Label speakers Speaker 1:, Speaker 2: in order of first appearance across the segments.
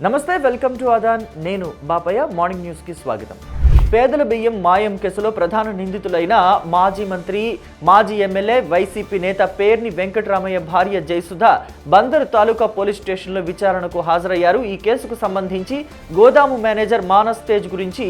Speaker 1: నమస్తే welcome to అదాన్ నేను Bapayya morning న్యూస్కి స్వాగతం. పేదల బియ్యం మాయం కేసులో ప్రధాన నిందితులైన మాజీ మంత్రి మాజీ ఎమ్మెల్యే వైసీపీ నేత పేర్ని వెంకటరామయ్య భార్య జయసుధ బందరు తాలూకా పోలీస్ స్టేషన్లో విచారణకు హాజరయ్యారు. ఈ కేసుకు సంబంధించి గోదాము మేనేజర్ మానస్ తేజ్ గురించి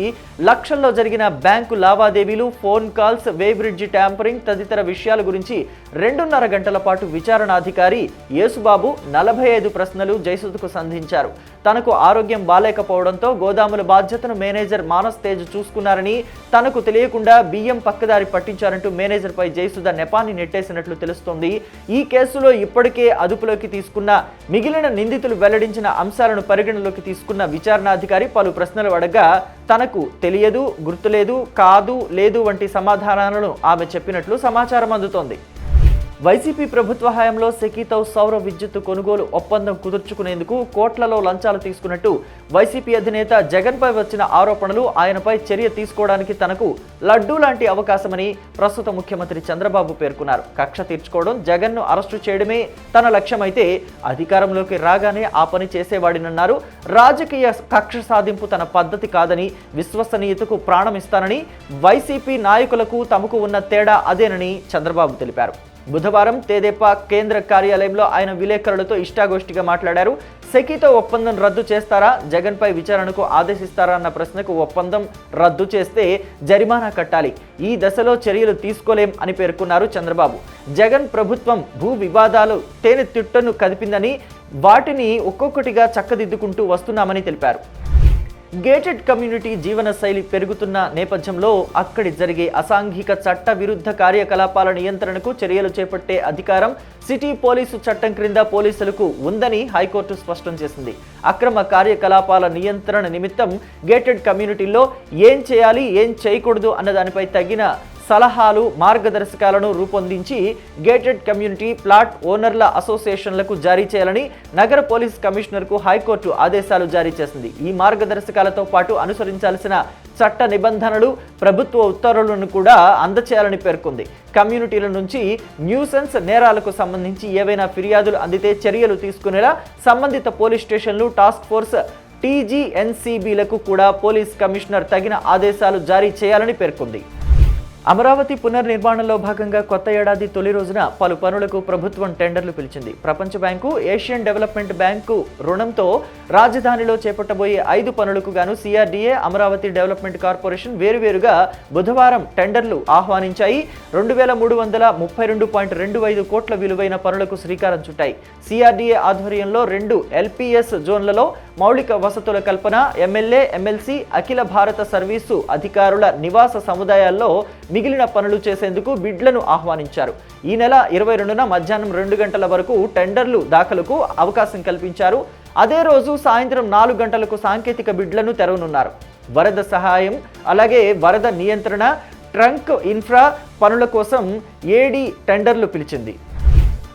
Speaker 1: లక్షల్లో జరిగిన బ్యాంకు లావాదేవీలు ఫోన్ కాల్స్ వేబ్రిడ్జ్ ట్యాంపరింగ్ తదితర విషయాల గురించి రెండున్నర గంటల పాటు విచారణాధికారి యేసుబాబు నలభై ఐదు ప్రశ్నలు జయసుధకు సంధించారు. తనకు ఆరోగ్యం బాలేకపోవడంతో గోదాముల బాధ్యతను మేనేజర్ మానస్ తేజ్ చూసుకున్నారని తనకు తెలియకుండా బియ్యం పక్కదారి పట్టించారంటూ మేనేజర్పై జయసుధ నెపాన్ని నెట్టేసినట్లు తెలుస్తోంది. ఈ కేసులో ఇప్పటికే అదుపులోకి తీసుకున్న మిగిలిన నిందితులు వెల్లడించిన అంశాలను పరిగణలోకి తీసుకున్న విచారణాధికారి పలు ప్రశ్నలు అడగా తనకు తెలియదు గుర్తులేదు కాదు లేదు వంటి సమాధానాలను ఆమె చెప్పినట్లు సమాచారం అందుతోంది. వైసీపీ ప్రభుత్వ హయాంలో సెకీతో సౌర విద్యుత్ కొనుగోలు ఒప్పందం కుదుర్చుకునేందుకు కోట్లలో లంచాలు తీసుకున్నట్టు వైసీపీ అధినేత జగన్పై వచ్చిన ఆరోపణలు ఆయనపై చర్య తీసుకోవడానికి తనకు లడ్డూ లాంటి అవకాశమని ప్రస్తుత ముఖ్యమంత్రి చంద్రబాబు పేర్కొన్నారు. కక్ష తీర్చుకోవడం జగన్ను అరెస్టు చేయడమే తన లక్ష్యమైతే అధికారంలోకి రాగానే ఆ పని చేసేవాడినన్నారు. రాజకీయ కక్ష సాధింపు తన పద్ధతి కాదని విశ్వసనీయతకు ప్రాణం ఇస్తానని వైసీపీ నాయకులకు తమకు ఉన్న తేడా అదేనని చంద్రబాబు తెలిపారు. బుధవారం తేదేపా కేంద్ర కార్యాలయంలో ఆయన విలేకరులతో ఇష్టాగోష్ఠిగా మాట్లాడారు. సెకీతో ఒప్పందం రద్దు చేస్తారా? జగన్పై విచారణకు ఆదేశిస్తారా అన్న ప్రశ్నకు ఒప్పందం రద్దు చేస్తే జరిమానా కట్టాలి. ఈ దశలో చర్యలు తీసుకోలేం అని పేర్కొన్నారు చంద్రబాబు. జగన్ ప్రభుత్వం భూ వివాదాలు తేనె తిట్టను కదిపిందని వాటిని ఒక్కొక్కటిగా చక్కదిద్దుకుంటూ వస్తున్నామని తెలిపారు. గేటెడ్ కమ్యూనిటీ జీవన శైలి పెరుగుతున్న నేపథ్యంలో అక్కడి జరిగే అసాంఘిక చట్ట విరుద్ధ కార్యకలాపాల నియంత్రణకు చర్యలు చేపట్టే అధికారం సిటీ పోలీసు చట్టం క్రింద పోలీసులకు ఉందని హైకోర్టు స్పష్టం చేసింది. అక్రమ కార్యకలాపాల నియంత్రణ నిమిత్తం గేటెడ్ కమ్యూనిటీల్లో ఏం చేయాలి ఏం చేయకూడదు అన్న దానిపై తగిన సలహాలు మార్గదర్శకాలను రూపొందించి గేటెడ్ కమ్యూనిటీ ప్లాట్ ఓనర్ల అసోసియేషన్లకు జారీ చేయాలని నగర పోలీస్ కమిషనర్కు హైకోర్టు ఆదేశాలు జారీ చేసింది. ఈ మార్గదర్శకాలతో పాటు అనుసరించాల్సిన చట్ట నిబంధనలు ప్రభుత్వ ఉత్తర్వులను కూడా అందచేయాలని పేర్కొంది. కమ్యూనిటీల నుంచి న్యూసెన్స్ నేరాలకు సంబంధించి ఏవైనా ఫిర్యాదులు అందితే చర్యలు తీసుకునేలా సంబంధిత పోలీస్ స్టేషన్లు టాస్క్ ఫోర్స్ టీజీఎన్సీబీలకు కూడా పోలీస్ కమిషనర్ తగిన ఆదేశాలు జారీ చేయాలని పేర్కొంది. అమరావతి పునర్నిర్మాణంలో భాగంగా కొత్త ఏడాది తొలి రోజున పలు పనులకు ప్రభుత్వం టెండర్లు పిలిచింది. ప్రపంచ బ్యాంకు ఏషియన్ డెవలప్మెంట్ బ్యాంకు రుణంతో రాజధానిలో చేపట్టబోయే ఐదు పనులకు గాను సిఆర్డీఏ అమరావతి డెవలప్మెంట్ కార్పొరేషన్ వేరువేరుగా బుధవారం టెండర్లు ఆహ్వానించాయి. రెండు వేల మూడు వందల ముప్పై రెండు పాయింట్ రెండు ఐదు కోట్ల విలువైన పనులకు శ్రీకారం చుట్టాయి. సిఆర్డీఏ ఆధ్వర్యంలో రెండు ఎల్పిఎస్ జోన్లలో మౌలిక వసతుల కల్పన ఎమ్మెల్యే ఎమ్మెల్సీ అఖిల భారత సర్వీసు అధికారుల నివాస సముదాయాల్లో మిగిలిన పనులు చేసేందుకు బిడ్లను ఆహ్వానించారు. ఈ నెల ఇరవై రెండున మధ్యాహ్నం రెండు గంటల వరకు టెండర్లు దాఖలకు అవకాశం కల్పించారు. అదే రోజు సాయంత్రం నాలుగు గంటలకు సాంకేతిక బిడ్లను తెరవనున్నారు. వరద సహాయం అలాగే వరద నియంత్రణ ట్రంక్ ఇన్ఫ్రా పనుల కోసం ఏడీ టెండర్లు పిలిచింది.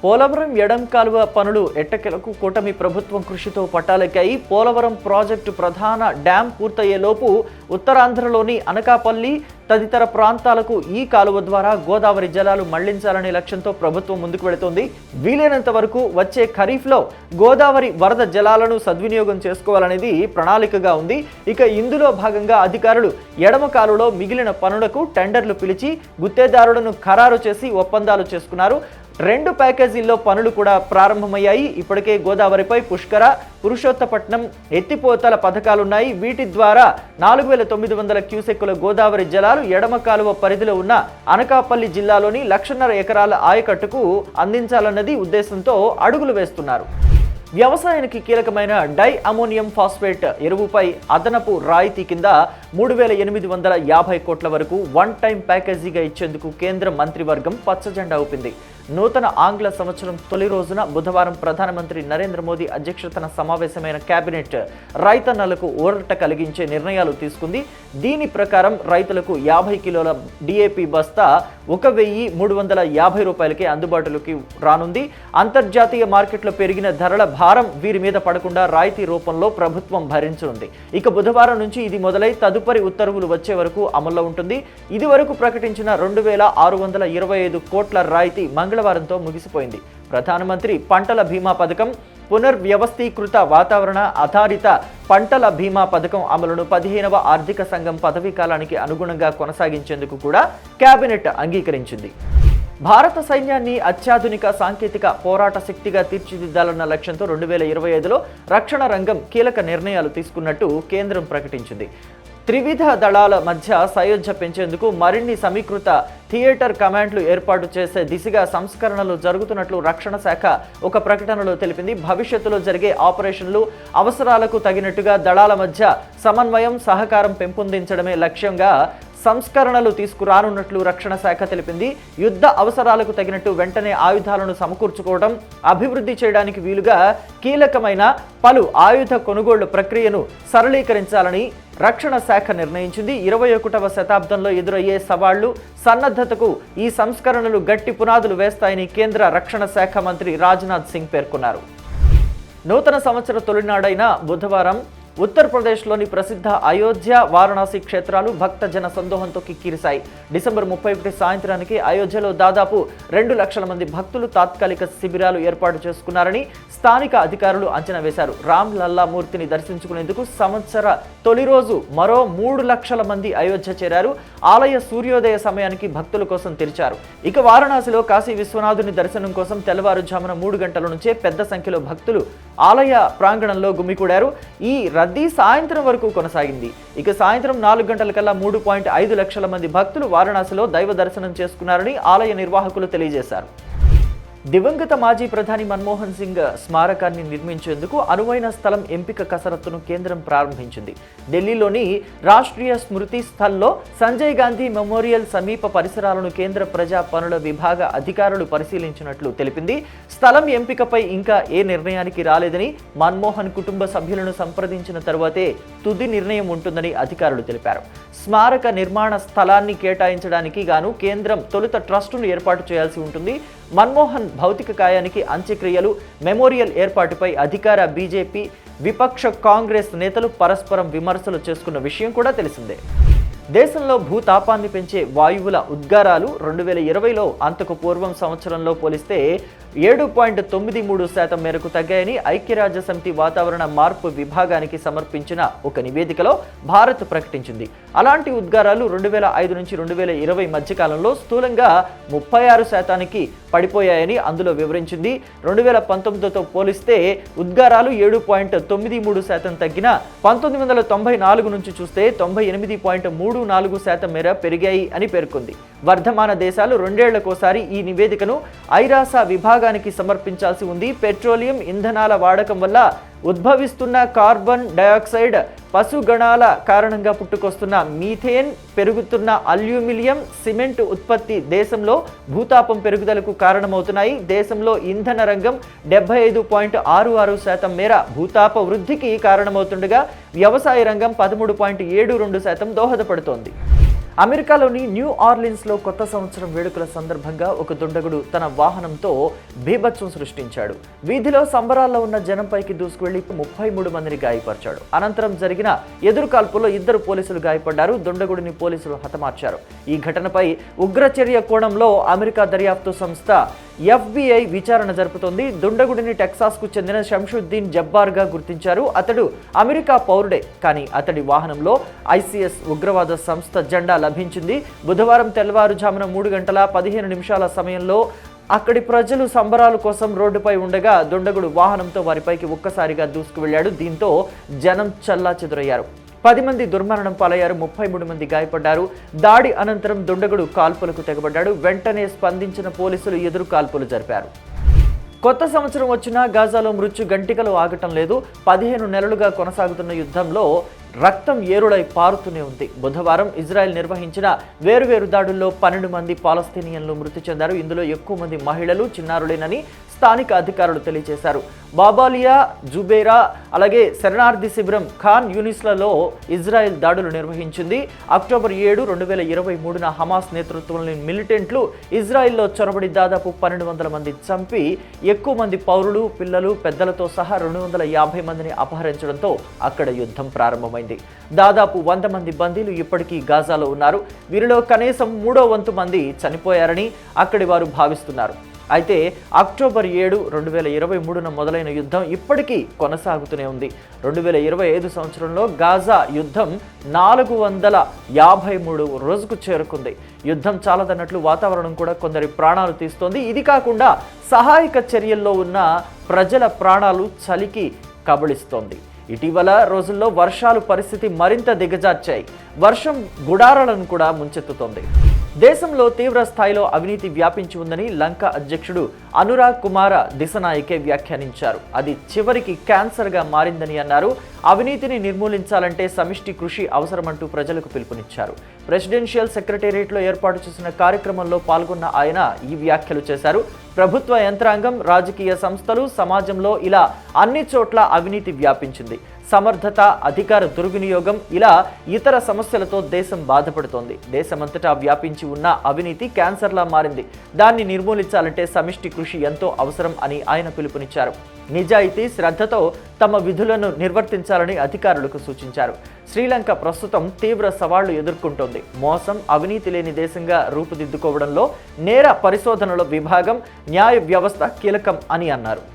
Speaker 1: పోలవరం ఎడం కాలువ పనులు ఎట్టకెలకు కూటమి ప్రభుత్వం కృషితో పట్టాలెక్కాయి. పోలవరం ప్రాజెక్టు ప్రధాన డ్యాం పూర్తయ్యేలోపు ఉత్తరాంధ్రలోని అనకాపల్లి తదితర ప్రాంతాలకు ఈ కాలువ ద్వారా గోదావరి జలాలు మళ్ళించాలనే లక్ష్యంతో ప్రభుత్వం ముందుకు వెళుతోంది. వీలైనంత వరకు వచ్చే ఖరీఫ్లో గోదావరి వరద జలాలను సద్వినియోగం చేసుకోవాలనేది ప్రణాళికగా ఉంది. ఇక ఇందులో భాగంగా అధికారులు ఎడమ కాలువలో మిగిలిన పనులకు టెండర్లు పిలిచి గుత్తేదారులను ఖరారు చేసి ఒప్పందాలు చేసుకున్నారు. రెండు ప్యాకేజీల్లో పనులు కూడా ప్రారంభమయ్యాయి. ఇప్పటికే గోదావరిపై పుష్కర పురుషోత్తపట్నం ఎత్తిపోతల పథకాలున్నాయి. వీటి ద్వారా నాలుగు వేల తొమ్మిది వందల క్యూసెక్కుల గోదావరి జలాలు ఎడమ కాలువ పరిధిలో ఉన్న అనకాపల్లి జిల్లాలోని లక్షన్నర ఎకరాల ఆయకట్టుకు అందించాలన్నది ఉద్దేశంతో అడుగులు వేస్తున్నారు. వ్యవసాయానికి కీలకమైన డై అమోనియం ఫాస్ఫేట్ ఎరువుపై అదనపు రాయితీ కింద మూడు వేల ఎనిమిది వందల యాభై కోట్ల వరకు వన్ టైం ప్యాకేజీగా ఇచ్చేందుకు కేంద్ర మంత్రివర్గం పచ్చజెండా ఊపింది. నూతన ఆంగ్ల సంవత్సరం తొలి రోజున బుధవారం ప్రధానమంత్రి నరేంద్ర మోదీ అధ్యక్షతన సమావేశమైన కేబినెట్ రైతన్నలకు ఊరట కలిగించే నిర్ణయాలు తీసుకుంది. దీని ప్రకారం రైతులకు యాభై కిలోల డిఏపి బస్తా ఒక వెయ్యి మూడు వందల యాభై రూపాయలకే అందుబాటులోకి రానుంది. అంతర్జాతీయ మార్కెట్లో పెరిగిన ధరల భారం వీరి మీద పడకుండా రాయితీ రూపంలో ప్రభుత్వం భరించనుంది. ఇక బుధవారం నుంచి ఇది మొదలై తదుపరి ఉత్తర్వులు వచ్చే వరకు అమల్లో ఉంటుంది. ఇది వరకు ప్రకటించిన రెండు వేల ఆరు వందల ఇరవై ఐదు కోట్ల రాయితీ మంగళవారంతో ముగిసిపోయింది. ప్రధానమంత్రి పంటల బీమా పథకం పునర్వ్యవస్థీకృత వాతావరణ ఆధారిత పంటల బీమా పథకం అమలును పదిహేనవ ఆర్థిక సంఘం పదవీ కాలానికి అనుగుణంగా కొనసాగించేందుకు కూడా కేబినెట్ అంగీకరించింది. భారత సైన్యాన్ని అత్యాధునిక సాంకేతిక పోరాట శక్తిగా తీర్చిదిద్దాలన్న లక్ష్యంతో రెండు వేల ఇరవై ఐదులో రక్షణ రంగం కీలక నిర్ణయాలు తీసుకున్నట్టు కేంద్రం ప్రకటించింది. త్రివిధ దళాల మధ్య సయోధ్య పెంచేందుకు మరిన్ని సమీకృత థియేటర్ కమాండ్లు ఏర్పాటు చేసే దిశగా సంస్కరణలు జరుగుతున్నట్లు రక్షణ శాఖ ఒక ప్రకటనలో తెలిపింది. భవిష్యత్తులో జరిగే ఆపరేషన్లు అవసరాలకు తగినట్టుగా దళాల మధ్య సమన్వయం సహకారం పెంపొందించడమే లక్ష్యంగా సంస్కరణలు తీసుకురానున్నట్లు రక్షణ శాఖ తెలిపింది. యుద్ధ అవసరాలకు తగినట్టు వెంటనే ఆయుధాలను సమకూర్చుకోవడం అభివృద్ధి చేయడానికి వీలుగా కీలకమైన పలు ఆయుధ కొనుగోళ్ళు ప్రక్రియను సరళీకరించాలని రక్షణ శాఖ నిర్ణయించింది. ఇరవై ఒకటవ శతాబ్దంలో ఎదురయ్యే సవాళ్ళు సన్నద్ధతకు ఈ సంస్కరణలు గట్టి పునాదులు వేస్తాయని కేంద్ర రక్షణ శాఖ మంత్రి రాజ్నాథ్ సింగ్ పేర్కొన్నారు. నూతన సంవత్సర తొలినాడైన బుధవారం ఉత్తరప్రదేశ్లోని ప్రసిద్ధ అయోధ్య వారణాసి క్షేత్రాలు భక్త జన సందోహంతో కిక్కిరిశాయి. డిసెంబర్ ముప్పై ఒకటి సాయంత్రానికి అయోధ్యలో దాదాపు రెండు లక్షల మంది భక్తులు తాత్కాలిక శిబిరాలు ఏర్పాటు చేసుకున్నారని స్థానిక అధికారులు అంచనా వేశారు. రామ్ లల్లా మూర్తిని దర్శించుకునేందుకు సంవత్సర తొలి రోజు మరో మూడు లక్షల మంది అయోధ్య చేరారు. ఆలయ సూర్యోదయ సమయానికి భక్తుల కోసం తెరిచారు. ఇక వారణాసిలో కాశీ విశ్వనాథుని దర్శనం కోసం తెల్లవారుజామున మూడు గంటల నుంచే పెద్ద సంఖ్యలో భక్తులు ఆలయ ప్రాంగణంలో గుమికూడారు. ఈ రద్దీ సాయంత్రం వరకు కొనసాగింది. ఇక సాయంత్రం నాలుగు గంటలకల్లా మూడు పాయింట్ ఐదు లక్షల మంది భక్తులు వారణాసిలో దైవ దర్శనం చేసుకున్నారని ఆలయ నిర్వాహకులు తెలియజేశారు. దివంగత మాజీ ప్రధాని మన్మోహన్ సింగ్ స్మారకాన్ని నిర్మించేందుకు అనువైన స్థలం ఎంపిక కసరత్తును కేంద్రం ప్రారంభించింది. ఢిల్లీలోని రాష్ట్రీయ స్మృతి స్థల్లో సంజయ్ గాంధీ మెమోరియల్ సమీప పరిసరాలను కేంద్ర ప్రజా పనుల విభాగ అధికారులు పరిశీలించినట్లు తెలిపింది. స్థలం ఎంపికపై ఇంకా ఏ నిర్ణయానికి రాలేదని మన్మోహన్ కుటుంబ సభ్యులను సంప్రదించిన తర్వాతే తుది నిర్ణయం ఉంటుందని అధికారులు తెలిపారు. స్మారక నిర్మాణ స్థలాన్ని కేటాయించడానికి గాను కేంద్రం తొలుత ట్రస్టును ఏర్పాటు చేయాల్సి ఉంటుంది. మన్మోహన్ భౌతిక కాయానికి అంత్యక్రియలు మెమోరియల్ ఏర్పాటుపై అధికార బీజేపీ విపక్ష కాంగ్రెస్ నేతలు పరస్పరం విమర్శలు చేసుకున్న విషయం కూడా తెలిసిందే. దేశంలో భూతాపాన్ని పెంచే వాయువుల ఉద్గారాలు రెండు వేల ఇరవైలో అంతకు పూర్వం సంవత్సరంలో పోలిస్తే ఏడు పాయింట్ తొమ్మిది మూడు శాతం మేరకు తగ్గాయని ఐక్యరాజ్య సమితి వాతావరణ మార్పు విభాగానికి సమర్పించిన ఒక నివేదికలో భారత్ ప్రకటించింది. అలాంటి ఉద్గారాలు రెండు వేల ఐదు నుంచి రెండు వేల ఇరవై మధ్యకాలంలో స్థూలంగా ముప్పై ఆరు శాతానికి పడిపోయాయని అందులో వివరించింది. రెండు వేల పంతొమ్మిదితో పోలిస్తే ఉద్గారాలు ఏడు పాయింట్ తొమ్మిది మూడు శాతం తగ్గిన పంతొమ్మిది వందల తొంభై నాలుగు నుంచి చూస్తే తొంభై ఎనిమిది పాయింట్ మూడు నాలుగు శాతం మేర పెరిగాయి అని పేర్కొంది. వర్ధమాన దేశాలు రెండేళ్ళకోసారి ఈ నివేదికను ఐరాస విభాగానికి సమర్పించాల్సి ఉంది. పెట్రోలియం ఇంధనాల వాడకం వల్ల ఉద్భవిస్తున్న కార్బన్ డయాక్సైడ్ పశుగణాల కారణంగా పుట్టుకొస్తున్న మీథేన్ పెరుగుతున్న అల్యూమినియం సిమెంట్ ఉత్పత్తి దేశంలో భూతాపం పెరుగుదలకు కారణమవుతున్నాయి. దేశంలో ఇంధన రంగం డెబ్బై ఐదు పాయింట్ ఆరు ఆరు శాతం మేర భూతాప వృద్ధికి కారణమవుతుండగా వ్యవసాయ రంగం పదమూడు పాయింట్ ఏడు రెండు శాతం దోహదపడుతోంది. అమెరికాలోని న్యూ ఆర్లిన్స్లో కొత్త సంవత్సరం వేడుకల సందర్భంగా ఒక దుండగుడు తన వాహనంతో బీభత్సం సృష్టించాడు. వీధిలో సంబరాల్లో ఉన్న జనంపైకి దూసుకువెళ్ళి ముప్పై మూడు మందిని గాయపరిచాడు. అనంతరం జరిగిన ఎదురుకాల్పులో ఇద్దరు పోలీసులు గాయపడ్డారు. దుండగుడిని పోలీసులు హతమార్చారు. ఈ ఘటనపై ఉగ్రచర్య కోణంలో అమెరికా దర్యాప్తు సంస్థ ఎఫ్బిఐ విచారణ జరుపుతోంది. దుండగుడిని టెక్సాస్కు చెందిన శంషుద్దీన్ జబ్బార్గా గుర్తించారు. అతడు అమెరికా పౌరుడే కానీ అతడి వాహనంలో ఐసీఎస్ ఉగ్రవాద సంస్థ జెండా లభించింది. బుధవారం తెల్లవారుజామున మూడు గంటల పదిహేను నిమిషాల సమయంలో అక్కడి ప్రజలు సంబరాల కోసం రోడ్డుపై ఉండగా దుండగుడు వాహనంతో వారిపైకి ఒక్కసారిగా దూసుకు వెళ్ళాడు దీంతో జనం చల్లా చెదురయ్యారు పది మంది దుర్మరణం పాలయ్యారు ముప్పై మూడు మంది గాయపడ్డారు. దాడి అనంతరం దుండగుడు కాల్పులకు తెగబడ్డాడు. వెంటనే స్పందించిన పోలీసులు ఎదురు కాల్పులు జరిపారు. కొత్త సంవత్సరం వచ్చినా గాజాలో మృత్యు గంటికలు ఆగటం లేదు. పదిహేను నెలలుగా కొనసాగుతున్న యుద్ధంలో రక్తం ఏరుడై పారుతూనే ఉంది. బుధవారం ఇజ్రాయెల్ నిర్వహించిన వేరువేరు దాడుల్లో పన్నెండు మంది పాలస్తీనియన్లు మృతి చెందారు. ఇందులో ఎక్కువ మంది మహిళలు చిన్నారులేనని స్థానిక అధికారులు తెలియజేశారు. బాబాలియా జుబేరా అలాగే శరణార్థి శిబిరం ఖాన్ యూనిస్లలో ఇజ్రాయెల్ దాడులు నిర్వహించింది. అక్టోబర్ ఏడు రెండు వేల ఇరవై మూడున హమాస్ నేతృత్వంలోని మిలిటెంట్లు ఇజ్రాయెల్లో చొరబడి దాదాపు పన్నెండు వందల మంది చంపి ఎక్కువ మంది పౌరులు పిల్లలు పెద్దలతో సహా రెండు వందల యాభై మందిని అపహరించడంతో అక్కడ యుద్ధం ప్రారంభమైంది. దాదాపు వంద మంది బందీలు ఇప్పటికీ గాజాలో ఉన్నారు. వీరిలో కనీసం మూడో వంతు మంది చనిపోయారని అక్కడి వారు భావిస్తున్నారు. అయితే అక్టోబర్ ఏడు రెండు వేల ఇరవై మూడున మొదలైన యుద్ధం ఇప్పటికీ కొనసాగుతూనే ఉంది. రెండు వేల ఇరవై ఐదు సంవత్సరంలో గాజా యుద్ధం నాలుగు వందల యాభై మూడు రోజుకు చేరుకుంది. యుద్ధం చాలదన్నట్లు వాతావరణం కూడా కొందరి ప్రాణాలు తీస్తోంది. ఇది కాకుండా సహాయక చర్యల్లో ఉన్న ప్రజల ప్రాణాలు చలికి కబళిస్తోంది. ఇటీవల రోజుల్లో వర్షాలు పరిస్థితి మరింత దిగజార్చాయి. వర్షం గుడారాలను కూడా ముంచెత్తుతోంది. దేశంలో తీవ్ర స్థాయిలో అవినీతి వ్యాపించి ఉందని లంక అధ్యక్షుడు అనురాగ్ కుమార దిశనాయకే వ్యాఖ్యానించారు. అది చివరికి క్యాన్సర్గా మారిందని అన్నారు. అవినీతిని నిర్మూలించాలంటే సమిష్టి కృషి అవసరమంటూ ప్రజలకు పిలుపునిచ్చారు. ప్రెసిడెన్షియల్ సెక్రటేరియట్లో ఏర్పాటు చేసిన కార్యక్రమంలో పాల్గొన్న ఆయన ఈ వ్యాఖ్యలు చేశారు. ప్రభుత్వ యంత్రాంగం రాజకీయ సంస్థలు సమాజంలో ఇలా అన్ని చోట్ల అవినీతి వ్యాపించింది. సమర్థత అధికార దుర్వినియోగం ఇలా ఇతర సమస్యలతో దేశం బాధపడుతోంది. దేశమంతటా వ్యాపించి ఉన్న అవినీతి క్యాన్సర్లా మారింది. దాన్ని నిర్మూలించాలంటే సమిష్టి కృషి ఎంతో అవసరం అని ఆయన పిలుపునిచ్చారు. నిజాయితీ శ్రద్ధతో తమ విధులను నిర్వర్తించాలని అధికారులకు సూచించారు. శ్రీలంక ప్రస్తుతం తీవ్ర సవాళ్ళు ఎదుర్కొంటోంది. మోసం అవినీతి లేని దేశంగా రూపుదిద్దుకోవడంలో నేర పరిశోధనల విభాగం న్యాయ వ్యవస్థ కీలకం అని అన్నారు.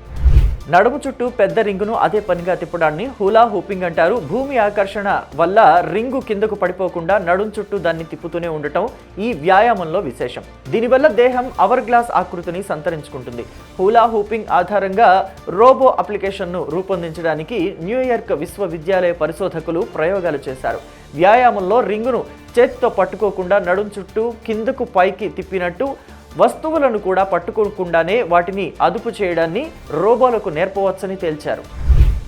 Speaker 1: నడుము చుట్టూ పెద్ద రింగును అదే పనిగా తిప్పడాన్ని హులా హూపింగ్ అంటారు. భూమి ఆకర్షణ వల్ల రింగు కిందకు పడిపోకుండా నడుం చుట్టూ దాన్ని తిప్పుతూనే ఉండటం ఈ వ్యాయామంలో విశేషం. దీనివల్ల దేహం అవర్ గ్లాస్ ఆకృతిని సంతరించుకుంటుంది. హులా హూపింగ్ ఆధారంగా రోబో అప్లికేషన్ను రూపొందించడానికి న్యూయార్క్ విశ్వవిద్యాలయ పరిశోధకులు ప్రయోగాలు చేశారు. వ్యాయామంలో రింగును చేతితో పట్టుకోకుండా నడుం చుట్టూ కిందకు పైకి తిప్పినట్టు వస్తువులను కూడా పట్టుకోకుండానే వాటిని అదుపు చేయడాన్ని రోబోలకు నేర్పవచ్చని తేల్చారు.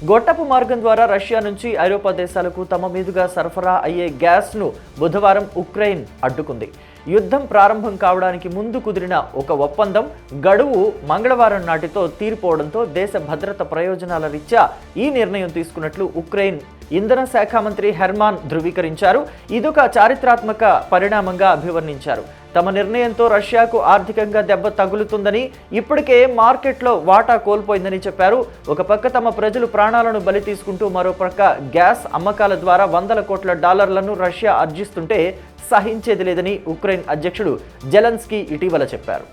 Speaker 1: గొట్టపు మార్గం ద్వారా రష్యా నుంచి ఐరోపా దేశాలకు తమ మీదుగా సరఫరా అయ్యే గ్యాస్ను బుధవారం ఉక్రెయిన్ అడ్డుకుంది. యుద్ధం ప్రారంభం కావడానికి ముందు కుదిరిన ఒక ఒప్పందం గడువు మంగళవారం నాటితో తీరిపోవడంతో దేశ భద్రత ప్రయోజనాల రీత్యా ఈ నిర్ణయం తీసుకున్నట్లు ఉక్రెయిన్ ఇంధన శాఖ మంత్రి హెర్మాన్ ధృవీకరించారు. ఇదొక చారిత్రాత్మక పరిణామంగా అభివర్ణించారు. తమ నిర్ణయంతో రష్యాకు ఆర్థికంగా దెబ్బ తగులుతుందని ఇప్పటికే మార్కెట్లో వాటా కోల్పోయిందని చెప్పారు. ఒక పక్క తమ ప్రజలు ప్రాణాలను బలి తీసుకుంటూ మరో పక్క గ్యాస్ అమ్మకాల ద్వారా వందల కోట్ల డాలర్లను రష్యా ఆర్జిస్తుంటే సహించేది లేదని ఉక్రెయిన్ అధ్యక్షుడు జెలెన్స్కీ ఇటీవల చెప్పారు.